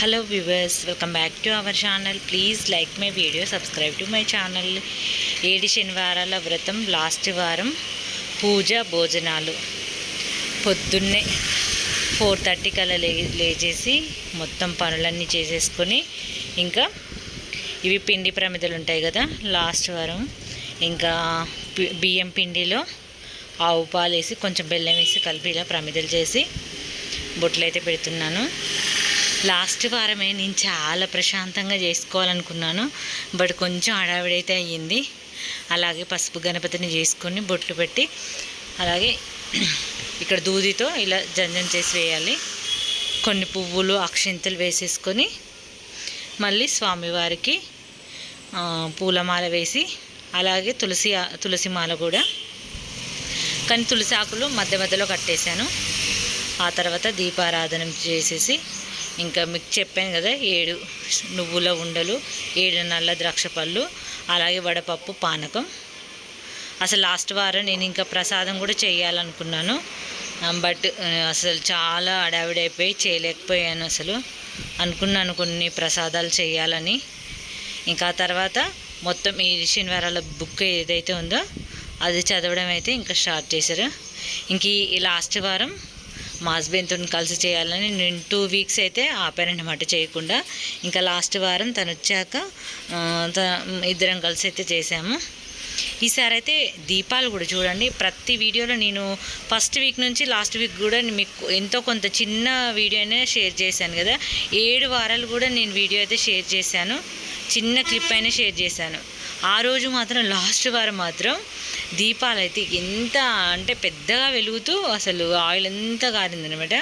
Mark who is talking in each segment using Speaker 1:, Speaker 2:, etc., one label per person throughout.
Speaker 1: Hello viewers welcome back to our channel please like my video subscribe to my channel ఏడు శనివారాల వ్రతం last వారం పూజ భోజనాలు. పొద్దున్నే ఫోర్ థర్టీ కల్లా లే లేచేసి మొత్తం పనులన్నీ చేసేసుకొని ఇంకా ఇవి పిండి ప్రమిదలు ఉంటాయి కదా లాస్ట్ వారం. ఇంకా బియ్యం పిండిలో ఆవు పాలు వేసి కొంచెం బెల్లం వేసి కలిపి ఇలా ప్రమిదలు చేసి బొట్లు అయితే పెడుతున్నాను. లాస్ట్ వారమే నేను చాలా ప్రశాంతంగా చేసుకోవాలనుకున్నాను. బట్ కొంచెం హడావిడైతే అయ్యింది. అలాగే పసుపు గణపతిని చేసుకొని బొట్లు పెట్టి అలాగే ఇక్కడ దూదితో ఇలా జంజం చేసి వేయాలి. కొన్ని పువ్వులు అక్షింతలు వేసేసుకొని మళ్ళీ స్వామివారికి పూలమాల వేసి అలాగే తులసి తులసి మాల కూడా. కానీ తులసి ఆకులు మధ్య మధ్యలో కట్టేశాను. ఆ తర్వాత దీపారాధన చేసేసి ఇంకా మీకు చెప్పాను కదా ఏడు నువ్వుల ఉండలు ఏడు నల్ల ద్రాక్ష పళ్ళు అలాగే వడపప్పు పానకం. అసలు లాస్ట్ వారం నేను ఇంకా ప్రసాదం కూడా చేయాలనుకున్నాను. బట్ అసలు చాలా అడావిడైపోయి చేయలేకపోయాను అసలు. అనుకున్నాను కొన్ని ప్రసాదాలు చేయాలని. ఇంకా తర్వాత మొత్తం ఈ శనివారాల బుక్ ఏదైతే ఉందో అది చదవడం అయితే ఇంకా స్టార్ట్ చేశారు. ఇంక ఈ లాస్ట్ వారం మా హస్బెండ్తో కలిసి చేయాలని నేను టూ వీక్స్ అయితే ఆపానన్నమాట చేయకుండా. ఇంకా లాస్ట్ వారం తను వచ్చాక త- ఇద్దరం కలిసి అయితే చేసాము. ఈసారి అయితే దీపాలు కూడా చూడండి. ప్రతి వీడియోలో నేను ఫస్ట్ వీక్ నుంచి లాస్ట్ వీక్ కూడా మీకు ఎంతో కొంత చిన్న వీడియోనే షేర్ చేశాను కదా. ఏడు వారాలు కూడా నేను వీడియో అయితే షేర్ చేశాను. చిన్న క్లిప్ అయినా షేర్ చేశాను. ఆ రోజు మాత్రం లాస్ట్ వారం మాత్రం దీపాలు అయితే ఎంత అంటే పెద్దగా వెలుగుతూ అసలు ఆయిల్ ఎంత కారిందనమాట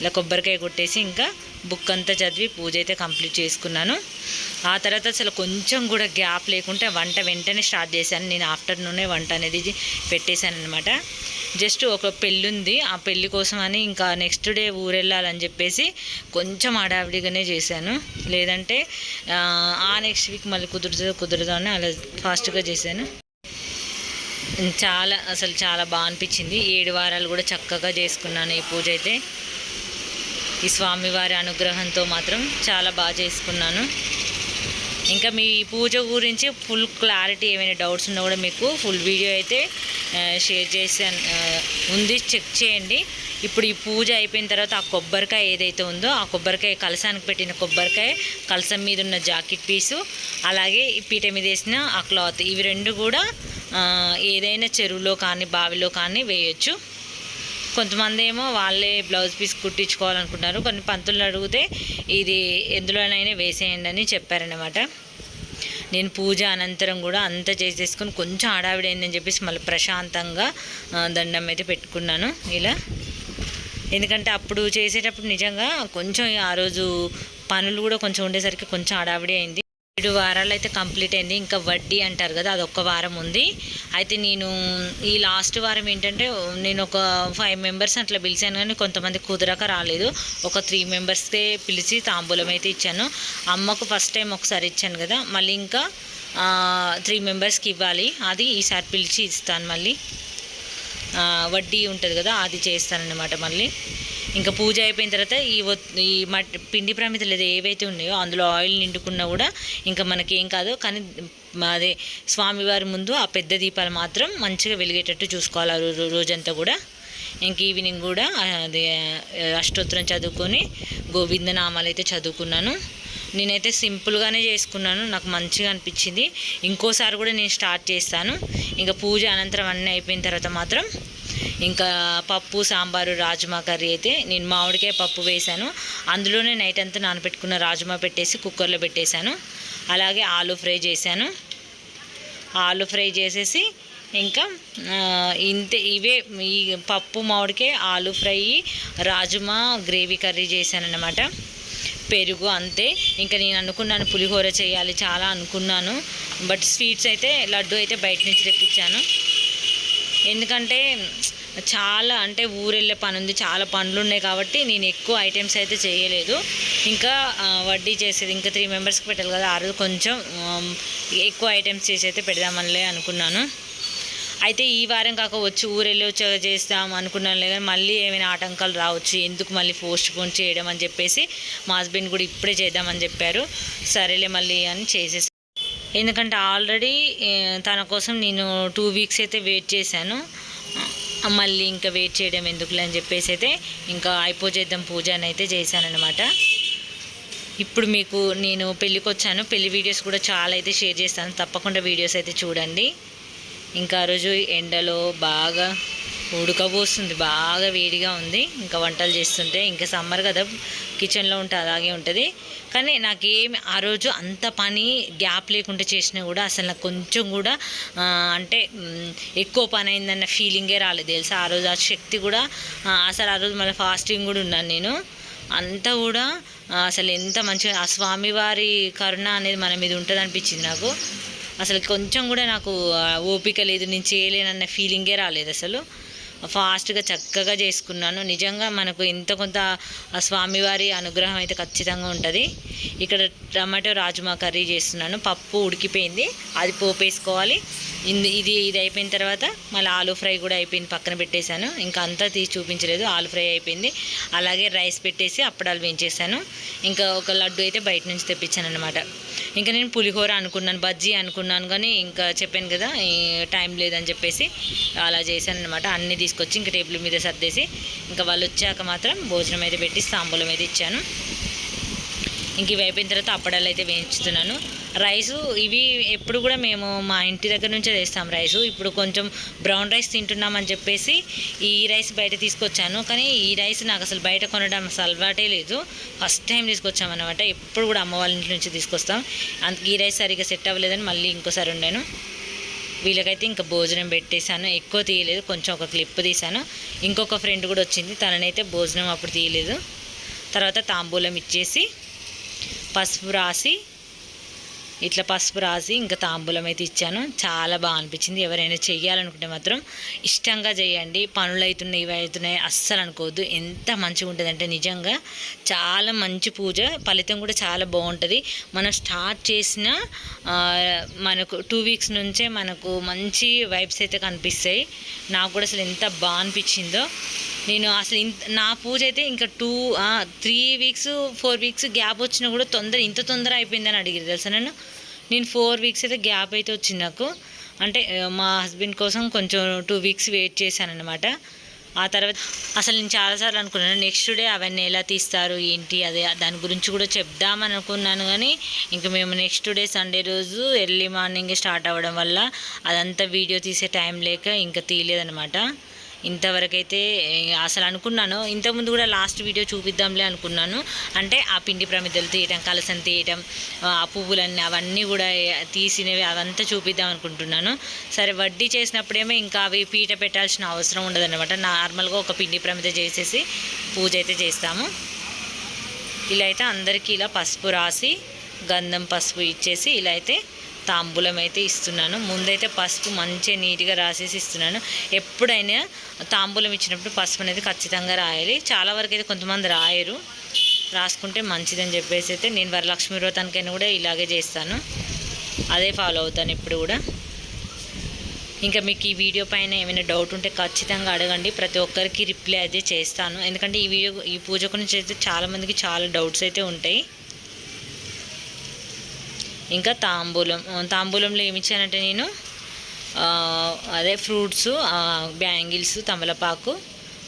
Speaker 1: ఇలా కొబ్బరికాయ కొట్టేసి ఇంకా బుక్ అంతా చదివి పూజ అయితే కంప్లీట్ చేసుకున్నాను. ఆ తర్వాత అసలు కొంచెం కూడా గ్యాప్ లేకుంటే వంట వెంటనే స్టార్ట్ చేశాను. నేను ఆఫ్టర్నూనే వంట అనేది పెట్టేశాను అనమాట జస్ట్ ఒక పెళ్ళి ఉంది ఆ పెళ్ళి కోసం అని ఇంకా నెక్స్ట్ డే ఊరెళ్ళాలని చెప్పేసి కొంచెం హడావిడిగానే చేశాను. లేదంటే ఆ, ఆ నెక్స్ట్ వీక్ మళ్ళీ కుదురుతుందో కుదరదో అని అలా ఫాస్ట్గా చేశాను. చాలా అసలు చాలా బాగా అనిపించింది. ఏడు వారాలు కూడా చక్కగా చేసుకున్నాను ఈ పూజ అయితే. ఈ స్వామివారి అనుగ్రహంతో మాత్రం చాలా బాగా చేసుకున్నాను. ఇంకా మీ పూజ గురించి ఫుల్ క్లారిటీ ఏమైనా డౌట్స్ ఉన్నా కూడా మీకు ఫుల్ వీడియో అయితే షేర్ చేసాను ఉంది చెక్ చేయండి. ఇప్పుడు ఈ పూజ అయిపోయిన తర్వాత ఆ కొబ్బరికాయ ఏదైతే ఉందో ఆ కొబ్బరికాయ కలసానికి పెట్టిన కొబ్బరికాయ కలసం మీద ఉన్న జాకెట్ పీసు అలాగే ఈ పీట మీద వేసిన ఆ క్లాత్ ఇవి రెండు కూడా ఏదైనా చెరువులో కానీ బావిలో కానీ వేయచ్చు. కొంతమంది ఏమో వాళ్ళే బ్లౌజ్ పీస్ కుట్టించుకోవాలనుకుంటున్నారు కొన్ని పంతులు అడిగితే ఇది ఎందులోనైనా వేసేయండి అని చెప్పారనమాట నేను పూజ అనంతరం కూడా అంతా చేసేసుకొని కొంచెం హడావిడైందని చెప్పేసి మళ్ళీ ప్రశాంతంగా దండం అయితే పెట్టుకున్నాను ఇలా. ఎందుకంటే అప్పుడు చేసేటప్పుడు నిజంగా కొంచెం ఆ రోజు పనులు కూడా కొంచెం ఉండేసరికి కొంచెం హడావిడి అయింది. ఏడు వారాలు అయితే కంప్లీట్ అయింది. ఇంకా వడ్డీ అంటారు కదా అది ఒక్క వారం ఉంది. అయితే నేను ఈ లాస్ట్ వారం ఏంటంటే నేను ఒక ఫైవ్ మెంబర్స్ అట్లా పిలిచాను కానీ కొంతమంది కుదరక రాలేదు. ఒక త్రీ మెంబర్స్కే పిలిచి తాంబూలం అయితే ఇచ్చాను. అమ్మకు ఫస్ట్ టైం ఒకసారి ఇచ్చాను కదా మళ్ళీ ఇంకా త్రీ మెంబర్స్కి ఇవ్వాలి. అది ఈసారి పిలిచి ఇస్తాను మళ్ళీ. వడ్డీ ఉంటుంది కదా అది చేస్తానన్నమాట మళ్ళీ. ఇంకా పూజ అయిపోయిన తర్వాత ఈ ఈ మట్ పిండి ప్రమితలు ఏదో ఏవైతే ఉన్నాయో అందులో ఆయిల్ నిండుకున్నా కూడా ఇంకా మనకేం కాదు. కానీ అదే స్వామివారి ముందు ఆ పెద్ద దీపాలు మాత్రం మంచిగా వెలిగేటట్టు చూసుకోవాలి ఆ రో- రోజంతా కూడా. ఇంక ఈవినింగ్ కూడా అది అష్టోత్తరం చదువుకొని గోవిందనామాలు అయితే చదువుకున్నాను. నేనైతే సింపుల్గానే చేసుకున్నాను. నాకు మంచిగా అనిపించింది. ఇంకోసారి కూడా నేను స్టార్ట్ చేస్తాను. ఇంకా పూజ అనంతరం అన్నీ అయిపోయిన తర్వాత మాత్రం ఇంకా పప్పు సాంబారు రాజ్మా కర్రీ అయితే నేను మామిడికాయ పప్పు వేశాను. అందులోనే నైట్ అంతా నానబెట్టుకున్న రాజ్మా పెట్టేసి కుక్కర్లో పెట్టేశాను. అలాగే ఆలు ఫ్రై చేశాను. ఆలు ఫ్రై చేసేసి ఇంకా ఇంతే ఇవే ఈ పప్పు మామిడికాయ ఆలు ఫ్రై రాజ్మా గ్రేవీ కర్రీ చేశాను అన్నమాట పెరుగు అంతే. ఇంకా నేను అనుకున్నాను పులిహోర చేయాలి చాలా అనుకున్నాను. బట్ స్వీట్స్ అయితే లడ్డు అయితే బయట నుంచి తెప్పించాను. ఎందుకంటే చాలా అంటే ఊరెళ్ళే పని ఉంది చాలా పనులు ఉన్నాయి కాబట్టి నేను ఎక్కువ ఐటమ్స్ అయితే చేయలేదు. ఇంకా వడ్డీ చేసేది ఇంకా త్రీ మెంబర్స్కి పెట్టాలి కదా ఆ రోజు కొంచెం ఎక్కువ ఐటమ్స్ చేసి అయితే పెడదామనిలే అనుకున్నాను. అయితే ఈ వారం కాక వచ్చి ఊరెళ్ళి వచ్చి చేస్తాం అనుకున్నాను లేదు మళ్ళీ ఏమైనా ఆటంకాలు రావచ్చు ఎందుకు మళ్ళీ పోస్ట్ పోన్ చేయడం అని చెప్పేసి మా హస్బెండ్ కూడా ఇప్పుడే చేద్దామని చెప్పారు. సరేలే మళ్ళీ అని చేసేసి. ఎందుకంటే ఆల్రెడీ తన కోసం నేను టూ వీక్స్ అయితే వెయిట్ చేశాను. మళ్ళీ ఇంకా వెయిట్ చేయడం ఎందుకులే అని చెప్పేసి అయితే ఇంకా అయిపోజేద్దాం పూజ అని అయితే చేశానన్నమాట. ఇప్పుడు మీకు నేను పెళ్ళికి వచ్చాను పెళ్ళి వీడియోస్ కూడా చాలా అయితే షేర్ చేస్తాను. తప్పకుండా వీడియోస్ అయితే చూడండి. ఇంకా ఆ రోజు ఎండలో బాగా ఉడకబోస్తుంది. బాగా వేడిగా ఉంది. ఇంకా వంటలు చేస్తుంటే ఇంకా సమ్మర్ కదా కిచెన్లో ఉంటే అలాగే ఉంటుంది. కానీ నాకేమి ఆ రోజు అంత పని గ్యాప్ లేకుండా చేసినా కూడా అసలు నాకు కొంచెం కూడా అంటే ఎక్కువ పని అయిందన్న ఫీలింగే రాలేదు. తెలుసా? ఆ రోజు ఆ శక్తి కూడా అసలు ఆ రోజు మళ్ళీ ఫాస్టింగ్ కూడా ఉన్నాను నేను. అంతా కూడా అసలు ఎంత మంచిగా ఆ స్వామివారి కరుణ అనేది మన మీద ఉంటుంది అనిపించింది నాకు. అసలు కొంచెం కూడా నాకు ఓపిక లేదు నేను చేయలేనన్న ఫీలింగే రాలేదు అసలు. ఫాస్ట్గా చక్కగా చేసుకున్నాను. నిజంగా మనకు ఇంత కొంత ఆ స్వామివారి అనుగ్రహం అయితే ఖచ్చితంగా ఉంటుంది. ఇక్కడ టమాటో రాజ్మా కర్రీ చేస్తున్నాను. పప్పు ఉడికిపోయింది. అది పోపు వేసుకోవాలి ఇది ఇది అయిపోయిన తర్వాత మళ్ళీ ఆలు ఫ్రై కూడా అయిపోయింది. పక్కన పెట్టేశాను. ఇంకా అంతా తీసి చూపించలేదు. ఆలు ఫ్రై అయిపోయింది. అలాగే రైస్ పెట్టేసి అప్పడాలు వేయించేసాను ఇంకా ఒక లడ్డు అయితే బయట నుంచి తెప్పించాను అనమాట ఇంకా నేను పులిహోర అనుకున్నాను బజ్జీ అనుకున్నాను కానీ ఇంకా చెప్పాను కదా టైం లేదని చెప్పేసి అలా చేశాను అనమాట అన్నీ తీసుకొచ్చి ఇంకా టేబుల్ మీద సర్దేసి ఇంకా వాళ్ళు వచ్చాక మాత్రం భోజనం అయితే పెట్టి తాంబూలం అయితే ఇచ్చాను. ఇంక ఇవి అయిపోయిన తర్వాత అప్పడాలు అయితే వేయించుతున్నాను. రైస్ ఇవి ఎప్పుడు కూడా మేము మా ఇంటి దగ్గర నుంచే తెస్తాం రైసు. ఇప్పుడు కొంచెం బ్రౌన్ రైస్ తింటున్నామని చెప్పేసి ఈ రైస్ బయట తీసుకొచ్చాను. కానీ ఈ రైస్ నాకు అసలు బయట కొనడం అసలు అలవాటే లేదు. ఫస్ట్ టైం తీసుకొచ్చామన్నమాట. ఎప్పుడు కూడా అమ్మ వాళ్ళ ఇంటి నుంచి తీసుకొస్తాం. అంత ఈ రైస్ సరిగ్గా సెట్ అవ్వలేదని మళ్ళీ ఇంకోసారి ఉండాను వీళ్ళకైతే ఇంకా భోజనం పెట్టేశాను. ఎక్కువ తీయలేదు. కొంచెం ఒక క్లిప్ తీశాను. ఇంకొక ఫ్రెండ్ కూడా వచ్చింది. తననైతే భోజనం అప్పుడు తీయలేదు. తర్వాత తాంబూలం ఇచ్చేసి పసుపు రాసి ఇట్లా పసుపు రాసి ఇంకా తాంబూలం అయితే ఇచ్చాను. చాలా బాగా అనిపించింది. ఎవరైనా చేయాలనుకుంటే మాత్రం ఇష్టంగా చేయండి. పనులు అవుతున్నాయి ఇవి అవుతున్నాయి అస్సలు అనుకోవద్దు. ఎంత మంచిగా ఉంటుందంటే నిజంగా చాలా మంచి పూజ. ఫలితం కూడా చాలా బాగుంటుంది. మనం స్టార్ట్ చేసిన మనకు టూ వీక్స్ నుంచే మనకు మంచి వైబ్స్ అయితే కనిపిస్తాయి. నాకు కూడా అసలు ఎంత బాగా అనిపించిందో. నేను అసలు ఇంత నా పూజ అయితే ఇంకా two three weeks four weeks gap వచ్చినా కూడా తొందర ఇంత తొందర అయిపోయిందని అడిగారు తెలుసా నన్ను? నేను ఫోర్ వీక్స్ అయితే గ్యాప్ అయితే వచ్చింది నాకు. అంటే మా హస్బెండ్ కోసం కొంచెం టూ వీక్స్ వెయిట్ చేశాను అనమాట ఆ తర్వాత అసలు నేను చాలాసార్లు అనుకున్నాను నెక్స్ట్ డే అవన్నీ ఎలా తీస్తారు? ఏంటి? అదే దాని గురించి కూడా చెప్దామని అనుకున్నాను కానీ ఇంకా మేము నెక్స్ట్ డే సండే రోజు ఎర్లీ మార్నింగ్ స్టార్ట్ అవ్వడం వల్ల అదంతా వీడియో తీసే టైం లేక ఇంకా తీయలేదనమాట ఇంతవరకైతే అసలు అనుకున్నాను. ఇంతకుముందు కూడా లాస్ట్ వీడియో చూపిద్దాంలే అనుకున్నాను. అంటే ఆ పిండి ప్రమిదలు తీయటం కలసం తీయటం ఆ పువ్వులన్నీ అవన్నీ కూడా తీసినవి అవంతా చూపిద్దాం అనుకుంటున్నాను. సరే వడ్డీ చేసినప్పుడేమో ఇంకా అవి పీట పెట్టాల్సిన అవసరం ఉండదన్నమాట. నార్మల్గా ఒక పిండి ప్రమిద చేసేసి పూజ అయితే చేస్తాము. ఇలా అయితే అందరికీ ఇలా పసుపు రాసి గంధం పసుపు ఇచ్చేసి ఇలా అయితే తాంబూలం అయితే ఇస్తున్నాను. ముందైతే పసుపు మంచిగా నీట్గా రాసేసి ఇస్తున్నాను. ఎప్పుడైనా తాంబూలం ఇచ్చినప్పుడు పసుపు అనేది ఖచ్చితంగా రాయాలి. చాలా వరకు అయితే కొంతమంది రాయరు. రాసుకుంటే మంచిదని చెప్పేసి అయితే నేను వరలక్ష్మి వ్రతానికైనా కూడా ఇలాగే చేస్తాను. అదే ఫాలో అవుతాను ఇప్పుడు కూడా. ఇంకా మీకు ఈ వీడియో పైన ఏమైనా డౌట్ ఉంటే ఖచ్చితంగా అడగండి. ప్రతి ఒక్కరికి రిప్లై అయితే చేస్తాను. ఎందుకంటే ఈ వీడియో ఈ పూజ గురించి అయితే చాలామందికి చాలా డౌట్స్ అయితే ఉంటాయి. ఇంకా తాంబూలం తాంబూలంలో ఏమి ఇచ్చానంటే నేను అదే ఫ్రూట్స్ బ్యాంగిల్స్ తమలపాకు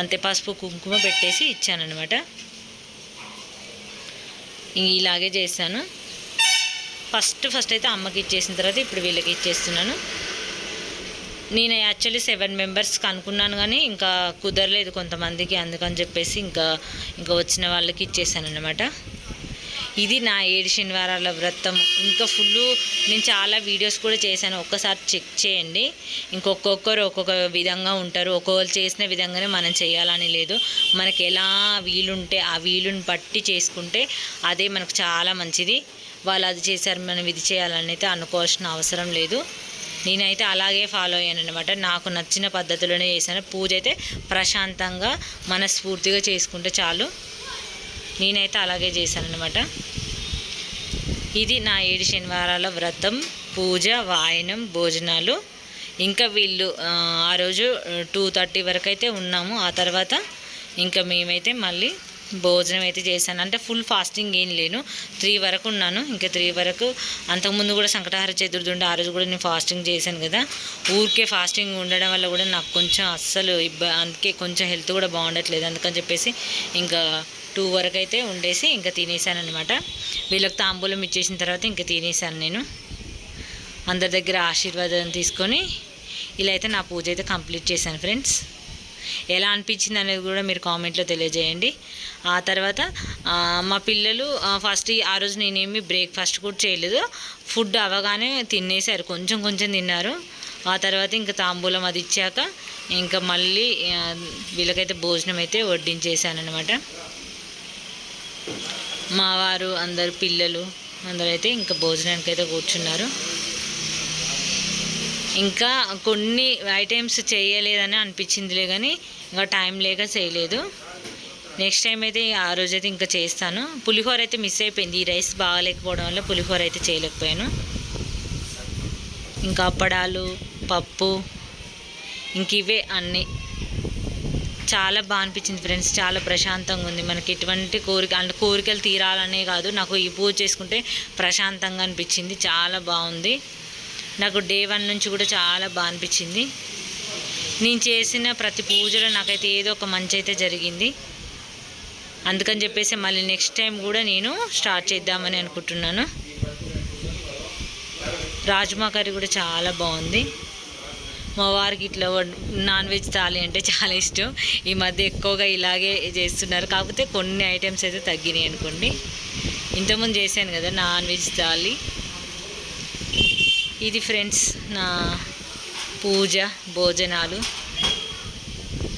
Speaker 1: అంతే పసుపు కుంకుమ పెట్టేసి ఇచ్చానమాట ఇలాగే చేశాను. ఫస్ట్ ఫస్ట్ అయితే అమ్మకి ఇచ్చేసిన తర్వాత ఇప్పుడు వీళ్ళకి ఇచ్చేస్తున్నాను. నేను యాక్చువల్లీ సెవెన్ మెంబర్స్కి అనుకున్నాను కానీ ఇంకా కుదరలేదు కొంతమందికి అందుకని చెప్పేసి ఇంకా ఇంకా వచ్చిన వాళ్ళకి ఇచ్చేసాను అనమాట ఇది నా ఏడు శనివారాల వ్రతం. ఇంకా ఫుల్ నేను చాలా వీడియోస్ కూడా చేశాను. ఒక్కసారి చెక్ చేయండి. ఇంకొక్కొక్కరు ఒక్కొక్క విధంగా ఉంటారు. ఒక్కొక్కరు చేసిన విధంగానే మనం చేయాలని లేదు. మనకి ఎలా వీలుంటే ఆ వీలుని బట్టి చేసుకుంటే అదే మనకు చాలా మంచిది. వాళ్ళు అది చేశారు మనం ఇది చేయాలని అయితే అనుకోవాల్సిన అవసరం లేదు. నేనైతే అలాగే ఫాలో అయ్యాను అనమాట నాకు నచ్చిన పద్ధతిలోనే చేశాను. పూజ అయితే ప్రశాంతంగా మనస్ఫూర్తిగా చేసుకుంటే చాలు. నేనైతే అలాగే చేశాను అనమాట ఇది నా ఏడు శనివారాల వ్రతం. పూజ వాయనం భోజనాలు. ఇంకా వీళ్ళు ఆ, ఆ రోజు టూ థర్టీ వరకు అయితే ఉన్నాము. ఆ తర్వాత ఇంకా మేమైతే మళ్ళీ భోజనం అయితే చేశాను. అంటే ఫుల్ ఫాస్టింగ్ ఏం లేను. త్రీ వరకు ఉన్నాను. ఇంకా త్రీ వరకు అంతకుముందు కూడా సంకటహార చతుర్థి ఉండే ఆ రోజు కూడా నేను ఫాస్టింగ్ చేశాను కదా. ఊరికే ఫాస్టింగ్ ఉండడం వల్ల కూడా నాకు కొంచెం అస్సలు ఇబ్బ అందుకే కొంచెం హెల్త్ కూడా బాగుండట్లేదు. అందుకని చెప్పేసి ఇంకా టూ వరకు అయితే ఉండేసి ఇంకా తినేసాను అనమాట వీళ్ళకి తాంబూలం ఇచ్చేసిన తర్వాత ఇంకా తినేసాను నేను. అందరి దగ్గర ఆశీర్వాదం తీసుకొని ఇలా అయితే నా పూజ అయితే కంప్లీట్ చేశాను ఫ్రెండ్స్. ఎలా అనిపించింది అనేది కూడా మీరు కామెంట్లో తెలియజేయండి. ఆ తర్వాత మా పిల్లలు ఫస్ట్ ఆ రోజు నేనేమి బ్రేక్ఫాస్ట్ కూడా చేయలేదు. ఫుడ్ అవగానే తినేసారు. కొంచెం కొంచెం తిన్నారు. ఆ తర్వాత ఇంకా తాంబూలం అది ఇచ్చాక ఇంకా మళ్ళీ వీళ్ళకైతే భోజనం అయితే వడ్డించేసాను అనమాట మా వారు అందరు పిల్లలు అందరైతే ఇంకా భోజనానికి అయితే కూర్చున్నారు. ఇంకా కొన్ని ఐటమ్స్ చేయలేదని అనిపించిందిలే కానీ ఇంకా టైం లేక చేయలేదు. నెక్స్ట్ టైం అయితే ఆ రోజు అయితే ఇంకా చేస్తాను. పులిహోర అయితే మిస్ అయిపోయింది. ఈ రైస్ బాగాలేకపోవడం వల్ల పులిహోర అయితే చేయలేకపోయాను. ఇంకా అప్పడాలు పప్పు ఇంక ఇవే అన్నీ. చాలా బాగా అనిపించింది ఫ్రెండ్స్. చాలా ప్రశాంతంగా ఉంది. మనకి ఎటువంటి కోరిక అంటే కోరికలు తీరాలనే కాదు. నాకు ఈ పూజ చేసుకుంటే ప్రశాంతంగా అనిపించింది. చాలా బాగుంది. నాకు డే వన్ నుంచి కూడా చాలా బాగా అనిపించింది. నేను చేసిన ప్రతి పూజలో నాకైతే ఏదో ఒక మంచి అయితే జరిగింది. అందుకని చెప్పేసి మళ్ళీ నెక్స్ట్ టైం కూడా నేను స్టార్ట్ చేద్దామని అనుకుంటున్నాను. రాజ్మా కర్రీ కూడా చాలా బాగుంది. మా వారికి ఇట్లా నాన్ వెజ్ థాలి అంటే చాలా ఇష్టం. ఈ మధ్య ఎక్కువగా ఇలాగే చేస్తున్నారు. కాకపోతే కొన్ని ఐటమ్స్ అయితే తగ్గినాయి అనుకోండి. ఇంతకుముందు చేశాను కదా నాన్ వెజ్ థాలి ఇది ఫ్రెండ్స్ నా పూజ భోజనాలు.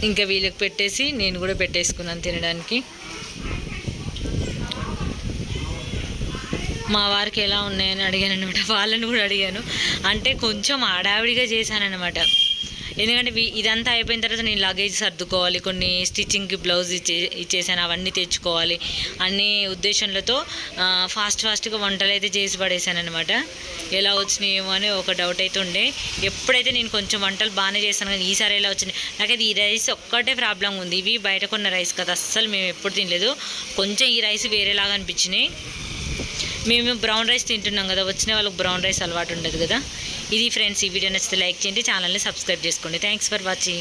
Speaker 1: ఇంకా వీళ్ళకి పెట్టేసి నేను కూడా పెట్టేసుకున్నాను తినడానికి. మా వారికి ఎలా ఉన్నాయని అడిగాను అనమాట వాళ్ళని కూడా అడిగాను. అంటే కొంచెం ఆడావిడిగా చేశానమాట ఎందుకంటే ఇదంతా అయిపోయిన తర్వాత నేను లగేజ్ సర్దుకోవాలి కొన్ని స్టిచ్చింగ్కి బ్లౌజ్ ఇచ్చే ఇచ్చేసాను అవన్నీ తెచ్చుకోవాలి అన్ని ఉద్దేశంలతో ఫాస్ట్ ఫాస్ట్గా వంటలు అయితే చేసి పడేసాను అనమాట ఎలా వచ్చినాయేమో అని ఒక డౌట్ అయితే ఉండే. ఎప్పుడైతే నేను కొంచెం వంటలు బాగానే చేశాను కానీ ఈసారి ఎలా వచ్చినాయి నాకైతే ఈ రైస్ ఒక్కటే ప్రాబ్లం ఉంది. ఇవి బయట కొన్న రైస్ కదా అస్సలు మేము ఎప్పుడు తినలేదు. కొంచెం ఈ రైస్ వేరేలాగా అనిపించినాయి. మేము బ్రౌన్ రైస్ తింటున్నాం కదా వచ్చిన వాళ్ళకి బ్రౌన్ రైస్ అలవాటు ఉండదు కదా. ఇది ఫ్రెండ్స్ ఈ వీడియో నచ్చితే లైక్ చేయండి ఛానల్ని సబ్స్క్రైబ్ చేసుకోండి. Thanks for watching